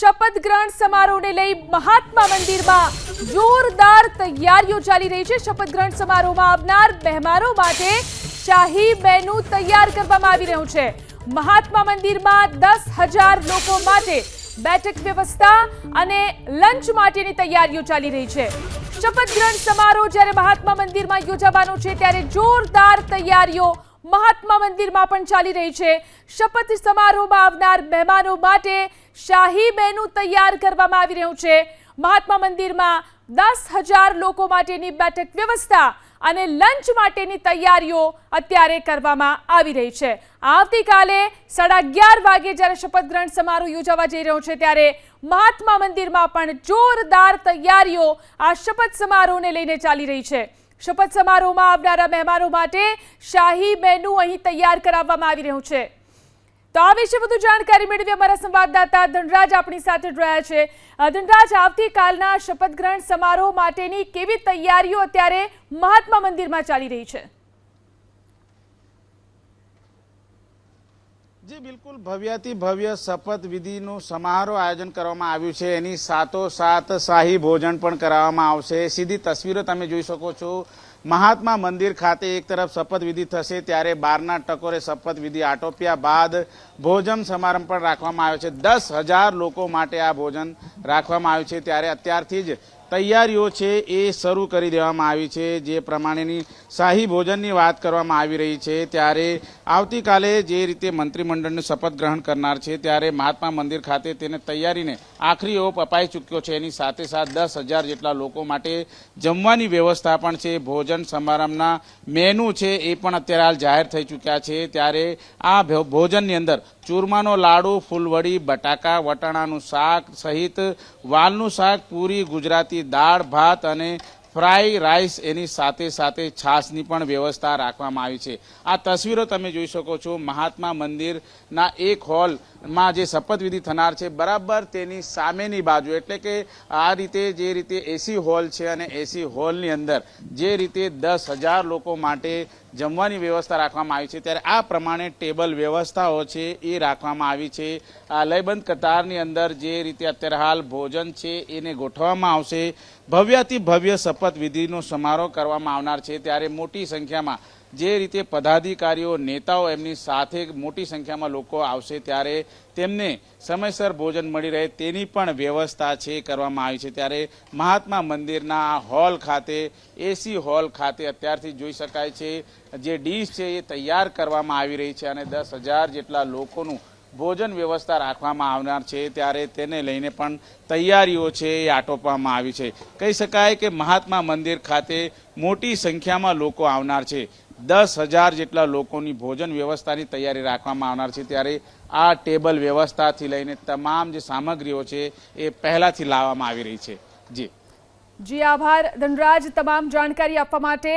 શપથ ગ્રહણ સમારોહને લઈ મહાત્મા મંદિરમાં જોરદાર તૈયારીઓ ચાલી રહી છે. શપથ ગ્રહણ સમારોહમાં આવનાર મહેમાનો માટે શાહી મેનુ તૈયાર કરવામાં આવી રહ્યું છે. મહાત્મા મંદિરમાં દસ હજાર લોકો માટે બેઠક વ્યવસ્થા અને લંચ માટેની તૈયારીઓ ચાલી રહી છે. શપથ ગ્રહણ સમારોહ જ્યારે મહાત્મા મંદિરમાં યોજાવાનો છે, ત્યારે જોરદાર તૈયારીઓ મહાત્મા મંદિરમાં પણ ચાલી રહી છે. શપથ સમારોહમાં આવનાર મહેમાનો માટે શાહી મેનુ તૈયાર કરવામાં આવી રહ્યું છે. મહાત્મા મંદિરમાં દસ હજાર લોકો માટેની બેઠક વ્યવસ્થા અને લંચ માટેની તૈયારીઓ અત્યારે કરવામાં આવી રહી છે. આવતીકાલે સાડા અગિયાર વાગે જ્યારે શપથ ગ્રહણ સમારોહ યોજાવા જઈ રહ્યો છે ત્યારે મહાત્મા મંદિરમાં પણ જોરદાર તૈયારીઓ આ શપથ સમારોહને લઈને ચાલી રહી છે. શપથ સમારોહમાં આવનારા મહેમાનો માટે શાહી મેનુ અહીં તૈયાર કરાવવામાં આવી રહ્યું છે. તો આ વિશે વધુ જાણકારી મેળવી અમારા સંવાદદાતા ધનરાજ આપણી સાથે જોડાયા છે. ધનરાજ, આવતીકાલના શપથ ગ્રહણ સમારોહ માટેની કેવી તૈયારીઓ અત્યારે મહાત્મા મંદિરમાં ચાલી રહી છે? જી બિલકુલ ભવ્યથી ભવ્ય શપથ વિધિનું સમારોહ આયોજન કરવામાં આવ્યું છે. એની સાથોસાથ શાહી ભોજન પણ કરાવવામાં આવશે. સીધી તસવીરો તમે જોઈ શકો છો. મહાત્મા મંદિર ખાતે એક તરફ શપથવિધિ થશે, ત્યારે બારના ટકોરે શપથવિધિ આટોપ્યા બાદ ભોજન સમારંભ પણ રાખવામાં આવ્યો છે. દસ હજાર લોકો માટે આ ભોજન રાખવામાં આવ્યું છે. ત્યારે અત્યારથી જ તૈયારીઓ છે એ શરૂ કરી દેવામાં આવી છે. જે પ્રમાણેની શાહી ભોજનની વાત કરવામાં આવી રહી છે, ત્યારે આવતીકાલે જે રીતે મંત્રીમંડળનું શપથ ગ્રહણ કરનાર છે, ત્યારે મહાત્મા મંદિર ખાતે તેને તૈયારીને આખરી ઓપ અપાઈ ચૂક્યો છે. એની સાથે સાથ દસ હજાર જેટલા લોકો માટે જમવાની વ્યવસ્થા પણ છે. ભોજન સમારંભના મેનુ છે એ પણ અત્યારે હાલ જાહેર થઈ ચૂક્યા છે. ત્યારે આ ભોજનની અંદર ચૂરમાનો લાડુ, ફૂલવડી, બટાકા, વટાણાનું શાક સહિત વાલનું શાક, પૂરી, ગુજરાતી દાળ, ભાત અને ફ્રાય રાઈસ એની સાથે સાથે છાશની પણ વ્યવસ્થા રાખવામાં આવી છે. આ તસવીરો તમે જોઈ શકો છો. મહાત્મા મંદિરના એક હોલમાં જે શપથવિધિ થનાર છે, બરાબર તેની સામેની બાજુ, એટલે કે આ રીતે જે રીતે એસી હોલ છે અને એસી હોલની અંદર જે રીતે દસ હજાર લોકો માટે જમવાની વ્યવસ્થા રાખવામાં આવી છે, ત્યારે આ પ્રમાણે ટેબલ વ્યવસ્થાઓ છે એ રાખવામાં આવી છે. આ લયબંધ કતારની અંદર જે રીતે અત્યારે હાલ ભોજન છે એને ગોઠવવામાં આવશે. ભવ્યથી ભવ્ય શપથવિધિનો સમારોહ કરવામાં આવનાર છે, ત્યારે મોટી સંખ્યામાં જે રીતે પદાધિકારીઓ, નેતાઓ એમની સાથે મોટી સંખ્યામાં લોકો આવશે, ત્યારે તેમને સમયસર ભોજન મળી રહે તેની પણ વ્યવસ્થા છે કરવામાં આવી છે. ત્યારે મહાત્મા મંદિરના હોલ ખાતે એસી હોલ ખાતે અત્યારથી જોઈ શકાય છે. જે ડીશ છે એ તૈયાર કરવામાં આવી રહી છે અને દસ હજાર જેટલા લોકોનું ભોજન વ્યવસ્થા રાખવામાં આવનાર છે, ત્યારે તેને લઈને પણ તૈયારીઓ છે એ આટોપવામાં આવી છે. કહી શકાય કે મહાત્મા મંદિર ખાતે મોટી સંખ્યામાં લોકો આવનાર છે. દસ હજાર જેટલા લોકોની ભોજન વ્યવસ્થાની તૈયારી રાખવામાં આવનાર છે, ત્યારે આ ટેબલ વ્યવસ્થાથી લઈને તમામ જે સામગ્રીઓ છે એ પહેલાંથી લાવવામાં આવી રહી છે. જી. જી, આભાર. ધનરાજ, તમામ જાણકારી આપવા માટે